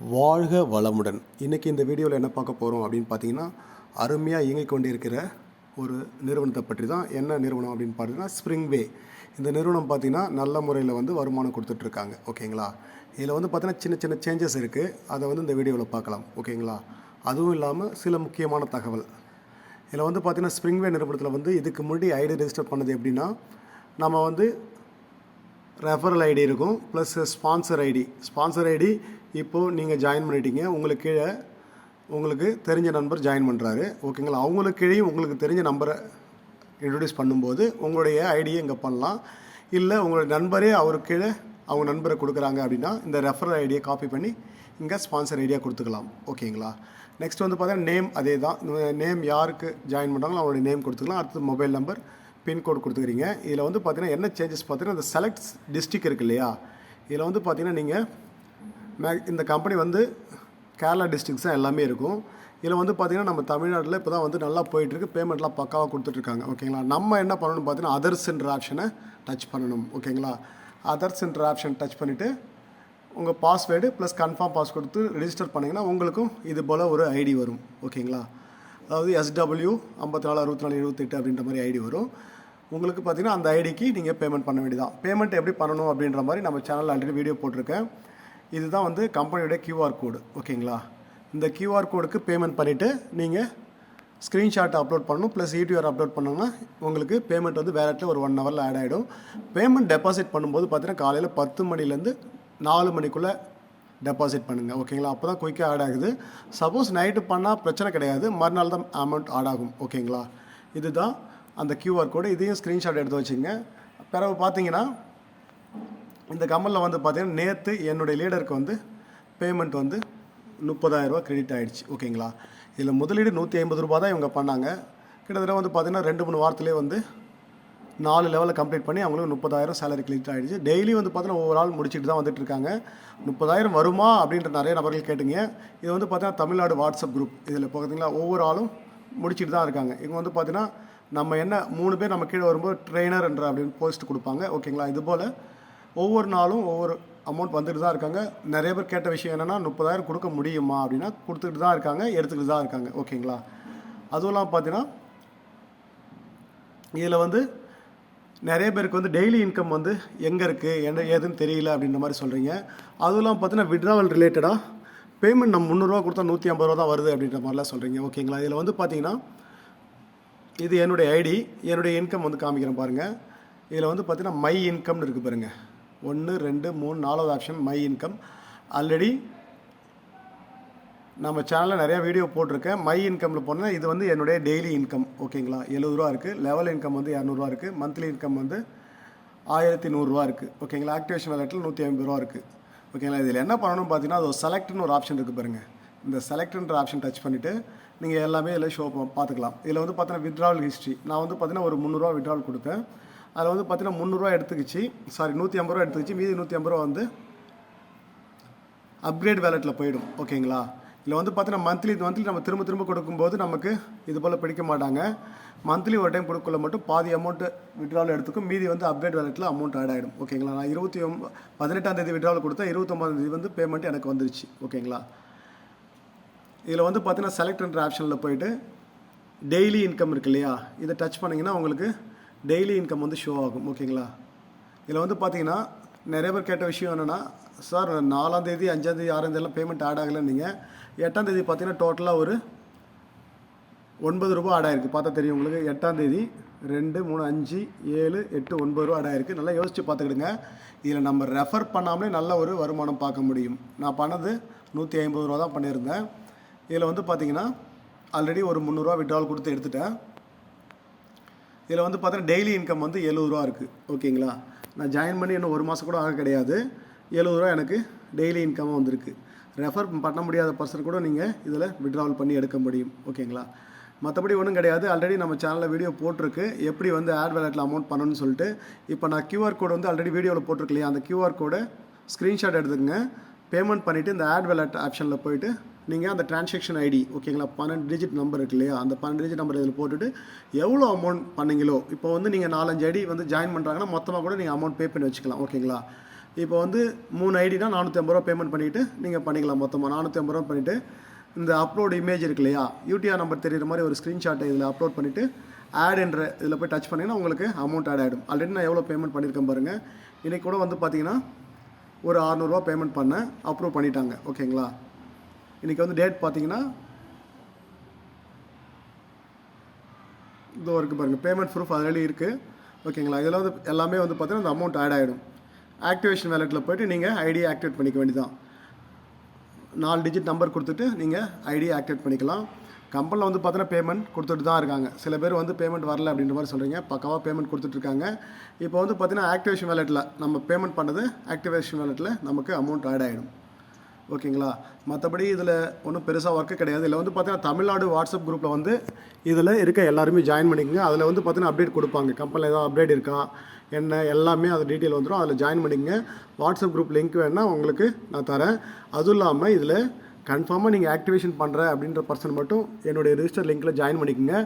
வாழ்க வளமுடன். இன்றைக்கி இந்த வீடியோவில் என்ன பார்க்க போகிறோம் அப்படின்னு பார்த்தீங்கன்னா அருமையாக இயங்கிக் கொண்டிருக்கிற ஒரு நிறுவனத்தை பற்றி தான் என்ன நிறுவனம் அப்படின்னு பார்த்தீங்கன்னா ஸ்ப்ரிங்வே இந்த நிறுவனம் பார்த்தீங்கன்னா நல்ல முறையில் வந்து வருமானம் கொடுத்துட்ருக்காங்க. ஓகேங்களா? இதில் வந்து பார்த்தீங்கன்னா சின்ன சின்ன சேஞ்சஸ் இருக்குது அதை வந்து இந்த வீடியோவில் பார்க்கலாம். ஓகேங்களா? அதுவும் இல்லாமல் சில முக்கியமான தகவல். இதில் வந்து பார்த்திங்கன்னா ஸ்ப்ரிங்வே நிறுவனத்தில் வந்து இதுக்கு முன்னாடி ஐடி ரெஜிஸ்டர் பண்ணது எப்படின்னா நம்ம வந்து ரெஃபரல் ஐடி இருக்கும் plus sponsor ID sponsor ID இப்போது நீங்கள் ஜாயின் பண்ணிட்டீங்க. உங்களுக்கு கீழே உங்களுக்கு தெரிஞ்ச நண்பர் ஜாயின் பண்ணுறாரு ஓகேங்களா? அவங்களுக்கு கீழே உங்களுக்கு தெரிஞ்ச நம்பரை இன்ட்ரடியூஸ் பண்ணும்போது உங்களுடைய ஐடியை இங்கே பண்ணலாம். இல்லை உங்களுடைய நண்பரே அவருக்கு கீழே அவங்க நண்பரை கொடுக்குறாங்க அப்படின்னா இந்த ரெஃபரல் ஐடியை காப்பி பண்ணி இங்கே ஸ்பான்சர் ஐடியா கொடுத்துக்கலாம். ஓகேங்களா? நெக்ஸ்ட் வந்து பார்த்தீங்கன்னா நேம் அதே தான் நேம் யாருக்கு ஜாயின் பண்ணுறாங்களோ அவங்களுடைய நேம் கொடுத்துக்கலாம். அடுத்து மொபைல் நம்பர் பின்கோடு கொடுத்துக்கிறீங்க. இதில் வந்து பார்த்தீங்கன்னா என்ன சேஞ்சஸ் பார்த்தீங்கன்னா இந்த செலக்ட் டிஸ்ட்ரிக் இருக்கு இல்லையா? இதில் வந்து பார்த்தீங்கன்னா நீங்கள் மே இந்த கம்பெனி வந்து கேரளா டிஸ்ட்ரிக்ஸ் தான் எல்லாமே இருக்கும். இதில் வந்து பார்த்திங்கன்னா நம்ம தமிழ்நாட்டில் இப்போ தான் வந்து நல்லா போயிட்டுருக்கு. பேமெண்ட்லாம் பக்காவாக கொடுத்துட்ருக்காங்க ஓகேங்களா நம்ம என்ன பண்ணணும்னு பார்த்தீங்கன்னா அதர்ஸ்ன்ற ஆப்ஷனை டச் பண்ணணும். ஓகேங்களா அதர்ஸ்ன்ற ஆப்ஷன் டச் பண்ணிவிட்டு உங்கள் பாஸ்வேர்டு ப்ளஸ் கன்ஃபார்ம் பாஸ் கொடுத்து ரிஜிஸ்டர் பண்ணிங்கன்னா உங்களுக்கும் இது போல் ஒரு ஐடி வரும். ஓகேங்களா அதாவது எஸ்டபிள்யூ ஐம்பத்தி நாலு அறுபத்தி நாலு எழுபத்தெட்டு அப்படின்ற மாதிரி ஐடி வரும். உங்களுக்கு பார்த்தீங்கன்னா அந்த ஐடிக்கு நீங்கள் பேமெண்ட் பண்ண வேண்டியதான் பேமெண்ட் எப்படி பண்ணணும் அப்படின்ற மாதிரி நம்ம சேனலில் ஆல்ரெடி வீடியோ போட்டிருக்கேன். இதுதான் வந்து கம்பெனியோட கியூஆர் கோடு ஓகேங்களா இந்த கியூஆர் கோடுக்கு பேமெண்ட் பண்ணிவிட்டு நீங்கள் ஸ்க்ரீன்ஷாட் அப்லோட் பண்ணணும் ப்ளஸ் யூடிஆர் அப்லோட் பண்ணோம்னா உங்களுக்கு பேமெண்ட் வந்து வேலெட்டில் ஒரு ஒன் ஹவரில் ஆட் ஆகிடும் பேமெண்ட் டெபாசிட் பண்ணும்போது பார்த்தீங்கன்னா காலையில் பத்து மணிலேருந்து நாலு மணிக்குள்ளே டெபாசிட் பண்ணுங்கள் ஓகேங்களா அப்போ தான் குயிக்காக ஆட் ஆகுது. சப்போஸ் நைட்டு பண்ணால் பிரச்சனை கிடையாது மறுநாள் தான் அமௌண்ட் ஆட் ஆகும் ஓகேங்களா இதுதான் அந்த கியூஆர் கோடு இதையும் ஸ்க்ரீன்ஷாட் எடுத்து வச்சுங்க பிறகு பார்த்தீங்கன்னா இந்த கம்மலில் வந்து பார்த்தீங்கன்னா நேற்று என்னுடைய லீடருக்கு வந்து பேமெண்ட் வந்து முப்பதாயிரரூபா கிரெடிட் ஆகிடுச்சு ஓகேங்களா இதில் முதலீடு நூற்றி ஐம்பது ரூபா தான் இவங்க பண்ணாங்க. கிட்டத்தட்ட வந்து பார்த்தீங்கன்னா ரெண்டு மூணு வாரத்திலே வந்து நாலு லெவலில் கம்ப்ளீட் பண்ணி அவங்களுக்கு முப்பதாயிரம் சேலரி கிளிக் ஆகிடுச்சு டெய்லி வந்து பார்த்தீங்கன்னா ஒவ்வொரு ஆள் முடிச்சுட்டு தான் வந்துட்டு இருக்காங்க. முப்பதாயிரம் வருமா அப்படின்ற நிறைய நபர்கள் கேட்டுங்க. இது வந்து பார்த்தீங்கன்னா தமிழ்நாடு வாட்ஸ்அப் குரூப் இதில் பார்த்தீங்களா ஒவ்வொரு ஆளும் முடிச்சுட்டு தான் இருக்காங்க. இவங்க வந்து பார்த்தீங்கன்னா நம்ம என்ன மூணு பேர் நம்ம கீழே வரும்போது ட்ரெயினர் என்ற அப்படின்னு போஸ்ட் கொடுப்பாங்க. ஓகேங்களா இது போல் ஒவ்வொரு நாளும் ஒவ்வொரு அமௌண்ட் வந்துட்டு தான் இருக்காங்க. நிறைய பேர் கேட்ட விஷயம் என்னென்னா முப்பதாயிரம் கொடுக்க முடியுமா அப்படின்னா கொடுத்துக்கிட்டு தான் இருக்காங்க எடுத்துக்கிட்டு தான் இருக்காங்க. ஓகேங்களா? அதுவும் இல்லாமல் பார்த்தீங்கன்னா இதில் வந்து நிறைய பேருக்கு வந்து டெய்லி இன்கம் வந்து எங்கே இருக்குது என்ன ஏதுன்னு தெரியல அப்படின்ற மாதிரி சொல்கிறீங்க அதுவும் இல்லாமல் பார்த்தீங்கன்னா விட்ராவல் ரிலேட்டடாக பேமெண்ட் நம்ம முந்நூறுரூவா கொடுத்தா நூற்றி ஐம்பது ரூபா தான் வருது அப்படின்ற மாதிரிலாம் சொல்கிறீங்க ஓகேங்களா? இதில் வந்து பார்த்தீங்கன்னா இது என்னுடைய ஐடி என்னுடைய இன்கம் வந்து காமிக்கிறேன் பாருங்கள் இதில் வந்து பார்த்தீங்கன்னா மை இன்கம்னு இருக்குது பாருங்கள் ஒன்று ரெண்டு மூணு நாலாவது ஆப்ஷன் மை இன்கம். ஆல்ரெடி நம்ம சேனலில் நிறையா வீடியோ போட்டிருக்கேன். மை இன்கமில் போனால் இது வந்து என்னுடைய டெய்லி இன்கம் ஓகேங்களா எழுபது ரூபா இருக்குது லெவல் இன்கம் வந்து இரநூறுவா இருக்குது மந்த்லி இன்கம் வந்து ஆயிரத்தி நூறுரூவா இருக்குது ஓகேங்களா ஆக்டிவேஷன் வேலட்டில் நூற்றி ஐம்பது ரூபா இருக்குது ஓகேங்களா இதில் என்ன பண்ணணும் பார்த்தீங்கன்னா அது ஒரு செலக்ட்னு ஒரு ஆப்ஷன் இருக்குது பாருங்கள் இந்த செலக்ட்ன்ற ஆப்ஷன் டச் பண்ணிவிட்டு நீங்கள் எல்லாமே இதில் ஷோ பார்த்துக்கலாம். இதில் வந்து பார்த்தீங்கன்னா வித்ராவல் ஹிஸ்ட்ரி நான் வந்து பார்த்தீங்கன்னா ஒரு முந்நூறுரூவா வித்ராவல் கொடுத்தேன். அதில் வந்து பார்த்தீங்கன்னா முந்நூறுரூவா எடுத்துக்கிச்சு. சாரி நூற்றி ஐம்பது ரூபா எடுத்துக்கிச்சு. மீதி நூற்றி ஐம்பது ரூபா வந்து அப்கிரேட் வேலெட்டில் போயிடும். ஓகேங்களா? இதில் வந்து பார்த்தீங்கன்னா மந்த்லி மந்த்லி நம்ம திரும்ப திரும்ப கொடுக்கும்போது நமக்கு இது போல் பிடிக்க மாட்டாங்க. மந்த்லி ஒரு டைம் கொடுக்கல மட்டும் பாதி அமௌண்ட்டு விட்ராவல் எடுத்துக்கும். மீதி வந்து அப்டேட் வேலெட்டில் அமௌண்ட் ஆட் ஆகிடும் ஓகேங்களா? நான் இருபத்தி ஒம்ப பதினெட்டாம் தேதி விட்ராவல் கொடுத்தேன். இருபத்தொம்பதாம் தேதி வந்து பேமெண்ட் எனக்கு வந்துருச்சு. ஓகேங்களா? இதில் வந்து பார்த்தீங்கன்னா செலக்ட்ன்ற ஆப்ஷனில் போயிட்டு டெய்லி இன்கம் இருக்கு இல்லையா? இதை டச் பண்ணிங்கன்னா உங்களுக்கு டெய்லி இன்கம் வந்து ஷோ ஆகும் ஓகேங்களா இதில் வந்து பார்த்தீங்கன்னா நிறைய பேர் கேட்ட விஷயம் என்னென்னா சார் நாலாந்தேதி அஞ்சாந்தேதி ஆறாந்தேதிலாம் பேமெண்ட் ஆட் ஆகலைன்னு நீங்கள் எட்டாந்தேதி பார்த்தீங்கன்னா டோட்டலாக ஒரு ஒன்பது ரூபா ஆட் ஆயிருக்கு. பார்த்தா தெரியும் உங்களுக்கு. எட்டாந்தேதி ரெண்டு மூணு அஞ்சு ஏழு எட்டு ஒன்பது ரூபா ஆட் ஆயிருக்கு. நல்லா யோசித்து பார்த்துக்கிடுங்க. இதில் நம்ம ரெஃபர் பண்ணாமலே நல்ல ஒரு வருமானம் பார்க்க முடியும். நான் பண்ணது நூற்றி ஐம்பது ரூபா தான் பண்ணியிருந்தேன். இதில் வந்து பார்த்தீங்கன்னா ஆல்ரெடி ஒரு முந்நூறுரூவா விட்ரால் கொடுத்து எடுத்துட்டேன். இதில் வந்து பார்த்தீங்கன்னா டெய்லி இன்கம் வந்து எழுபது ரூபா இருக்குது ஓகேங்களா? நான் ஜாயின் பண்ணி இன்னும் ஒரு மாதம் கூட ஆக கிடையாது. எழுபது ரூபா எனக்கு டெய்லி இன்கமாக வந்திருக்கு. ரெஃபர் பண்ண முடியாத பர்சன் கூட நீங்கள் இதில் விட்ராவல் பண்ணி எடுக்க முடியும். ஓகேங்களா? மற்றபடி ஒன்றும் கிடையாது. ஆல்ரெடி நம்ம சேனலில் வீடியோ போட்டிருக்கு. எப்படி வந்து ஆட் வேலெட்டில் அமௌண்ட் பண்ணணும்னு சொல்லிட்டு இப்போ நான் கியூஆர் கோடு வந்து ஆல்ரெடி வீடியோவில் போட்டிருக்கு இல்லையா? அந்த கியூஆர் கோடை ஸ்க்ரீன்ஷாட் எடுத்துக்கங்க. பேமெண்ட் பண்ணிவிட்டு இந்த ஆட் வேலட் ஆப்ஷனில் போயிட்டு நீங்கள் அந்த டிரான்சாக்ஷன் ஐடி ஓகேங்களா பன்னெண்டு டிஜிட் நம்பர் இருக்கு இல்லையா? அந்த பன்னெண்டு டிஜிட் நம்பர் இதில் போட்டுட்டு எவ்வளோ அமௌண்ட் பண்ணீங்களோ இப்போ வந்து நீங்கள் நாலஞ்சு ஐடி வந்து ஜாயின் பண்ணுறாங்கன்னா மொத்தமாக கூட நீங்கள் அமௌண்ட் பே பண்ணி வச்சுக்கலாம் ஓகேங்களா இப்போ வந்து மூணு ஐடினா நானூற்றி ஐம்பது ரூபா பேமெண்ட் பண்ணிவிட்டு நீங்கள் பண்ணிக்கலாம் மொத்தமாக நானூற்றி ஐம்பது ரூபா பண்ணிவிட்டு இந்த அப்லோட் இமேஜ் இருக்கு இல்லையா? யூடிஆர் நம்பர் தெரியுற மாதிரி ஒரு ஸ்க்ரீன்ஷாட்டை இதில் அப்லோட் பண்ணிவிட்டு ஆடுன்ற என்ற இதில் போய் டச் பண்ணிங்கன்னா உங்களுக்கு அமௌண்ட் ஆட் ஆகிடும் ஆல்ரெடி நான் எவ்வளோ பேமெண்ட் பண்ணியிருக்கேன் பாருங்கள் இன்றைக்கி கூட வந்து பார்த்தீங்கன்னா ஒரு அறநூறுவா பேமெண்ட் பண்ணேன் அப்ரூவ் பண்ணிட்டாங்க ஓகேங்களா இன்றைக்கி வந்து டேட் பார்த்தீங்கன்னா இதோ இருக்குது பாருங்கள் பேமெண்ட் ப்ரூஃப் ஆல்ரெடி இருக்குது ஓகேங்களா இதில் வந்து எல்லாமே வந்து பார்த்தீங்கன்னா அந்த அமௌண்ட் ஆட் ஆகிடும் ஆக்டிவேஷன் வேலெட்டில் போய்ட்டு நீங்கள் ஐடியை ஆக்டிவேட் பண்ணிக்க வேண்டியதான் நாலு டிஜிட் நம்பர் கொடுத்துட்டு நீங்கள் ஐடியை ஆக்டிவேட் பண்ணிக்கலாம். கம்பெனியில் வந்து பார்த்தீங்கன்னா பேமெண்ட் கொடுத்துட்டு தான் இருக்காங்க. சில பேர் வந்து பேமெண்ட் வரல அப்படின்ற மாதிரி சொல்கிறீங்க பக்காவாக பேமெண்ட் கொடுத்துட்ருக்காங்க இப்போ வந்து பார்த்தீங்கன்னா ஆக்டிவேஷன் வேலெட்டில் நம்ம பேமெண்ட் பண்ணது ஆக்டிவேஷன் வேலெட்டில் நமக்கு அமௌண்ட் ஆட் ஆகிடும் ஓகேங்களா? மற்றபடி இதில் ஒன்றும் பெருசாக ஒர்க்கு கிடையாது. இதில் வந்து பார்த்தீங்கன்னா தமிழ்நாடு வாட்ஸ்அப் குரூப்பில் வந்து இதில் இருக்க எல்லாருமே ஜாயின் பண்ணிக்கங்க. அதில் வந்து பார்த்தீங்கன்னா அப்டேட் கொடுப்பாங்க. கம்பெனியில் ஏதாவது அப்டேட் இருக்கா? என்ன? எல்லாமே அது டீட்டெயில் வந்துடும் அதில் ஜாயின் பண்ணிக்கங்க. வாட்ஸ்அப் குரூப் லிங்க் வேணால் உங்களுக்கு நான் தரேன். அதுவும் இல்லாமல் இதில் கன்ஃபார்மாக நீங்கள் ஆக்டிவேஷன் பண்ணுற அப்படின்ற பர்சன் மட்டும் என்னுடைய ரிஜிஸ்டர் லிங்க்கில் ஜாயின் பண்ணிக்கோங்க.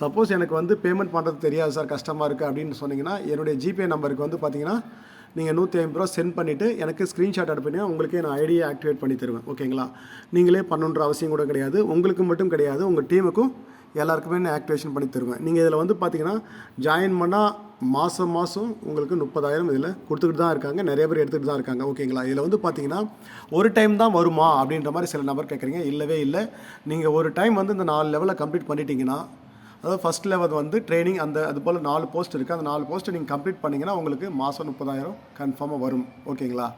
சப்போஸ் எனக்கு வந்து பேமெண்ட் பண்ணுறது தெரியாது சார் கஷ்டமாக இருக்குது அப்படின்னு சொன்னிங்கன்னா என்னுடைய ஜிபே நம்பருக்கு வந்து பார்த்தீங்கன்னா நீங்கள் நூற்றி ஐம்பது ரூபா சென்ட் பண்ணிவிட்டு எனக்கு ஸ்க்ரீன்ஷாட் அனுப்பினா உங்களுக்கே நான் ஐடியை ஆக்டிவேட் பண்ணி தருவேன். ஓகேங்களா? நீங்களே பண்ணுன்ற அவசியம் கூட கிடையாது. உங்களுக்கு மட்டும் கிடையாது. உங்கள் டீமுக்கும் எல்லாருக்குமே நான் ஆக்டிவேஷன் பண்ணி தருவேன். நீங்கள் இதில் வந்து பார்த்தீங்கன்னா ஜாயின் பண்ணால் மாதம் மாதம் உங்களுக்கு முப்பதாயிரம் இதில் கொடுத்துக்கிட்டு தான் இருக்காங்க. நிறைய பேர் எடுத்துகிட்டு தான் இருக்காங்க. ஓகேங்களா? இதில் வந்து பார்த்தீங்கன்னா ஒரு டைம் தான் வருமா அப்படின்ற மாதிரி சில நபர் கேட்குறீங்க இல்லவே இல்லை. நீங்கள் ஒரு டைம் வந்து இந்த நாலு லெவலில் கம்ப்ளீட் பண்ணிட்டீங்கன்னா அதாவது ஃபஸ்ட் லெவல் வந்து ட்ரைனிங் அந்த அது போல் நாலு போஸ்ட் இருக்குது அந்த நாலு போஸ்ட்டை நீங்கள் கம்ப்ளீட் பண்ணிங்கன்னா உங்களுக்கு மாதம் முப்பதாயிரம் கன்ஃபார்மாக வரும். ஓகேங்களா?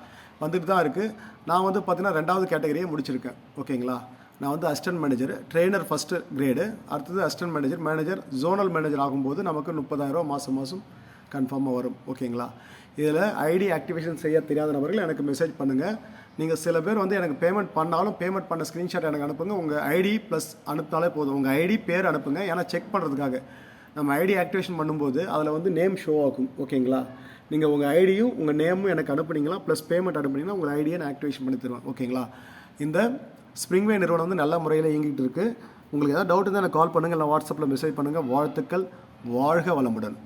வந்துட்டு தான் இருக்குது நான் வந்து பார்த்தீங்கன்னா ரெண்டாவது கேட்டகரியே முடிச்சிருக்கேன். ஓகேங்களா? நான் வந்து assistant manager trainer first grade அடுத்தது assistant manager manager zonal manager ஆகும்போது நமக்கு முப்பதாயிரம் மாதம் மாதம் கன்ஃபார்மாக வரும். ஓகேங்களா இதில் ஐடி ஆக்டிவேஷன் செய்ய தெரியாத நபர்கள் எனக்கு மெசேஜ் பண்ணுங்கள் நீங்கள் சில பேர் வந்து எனக்கு பேமெண்ட் பண்ணாலும் பேமெண்ட் பண்ண ஸ்க்ரீன்ஷாட் எனக்கு அனுப்புங்க. உங்கள் ஐடி ப்ளஸ் அனுப்பினாலே போதும். உங்கள் ஐடி பேர் அனுப்புங்க. ஏன்னா செக் பண்ணுறதுக்காக நம்ம ஐடி ஆக்டிவேஷன் பண்ணும்போது அதில் வந்து நேம் ஷோ ஆகும். ஓகேங்களா நீங்கள் உங்கள் ஐடியும் உங்கள் நேமும் எனக்கு அனுப்புனீங்களா? ப்ளஸ் பேமெண்ட் அனுப்புனீங்கன்னா உங்கள் ஐடியை நான் ஆக்டிவேஷன் பண்ணி தருவேன். ஓகேங்களா இந்த ஸ்ப்ரிங்வே நிறுவனம் வந்து நல்ல முறையில் இயங்கிட்டு இருக்குது உங்களுக்கு ஏதாவது டவுட் இருந்தால் எனக்கு கால் பண்ணுங்கள் இல்லை வாட்ஸ்அப்பில் மெசேஜ் பண்ணுங்கள் வாழ்த்துக்கள். வாழ்க வளமுடன்.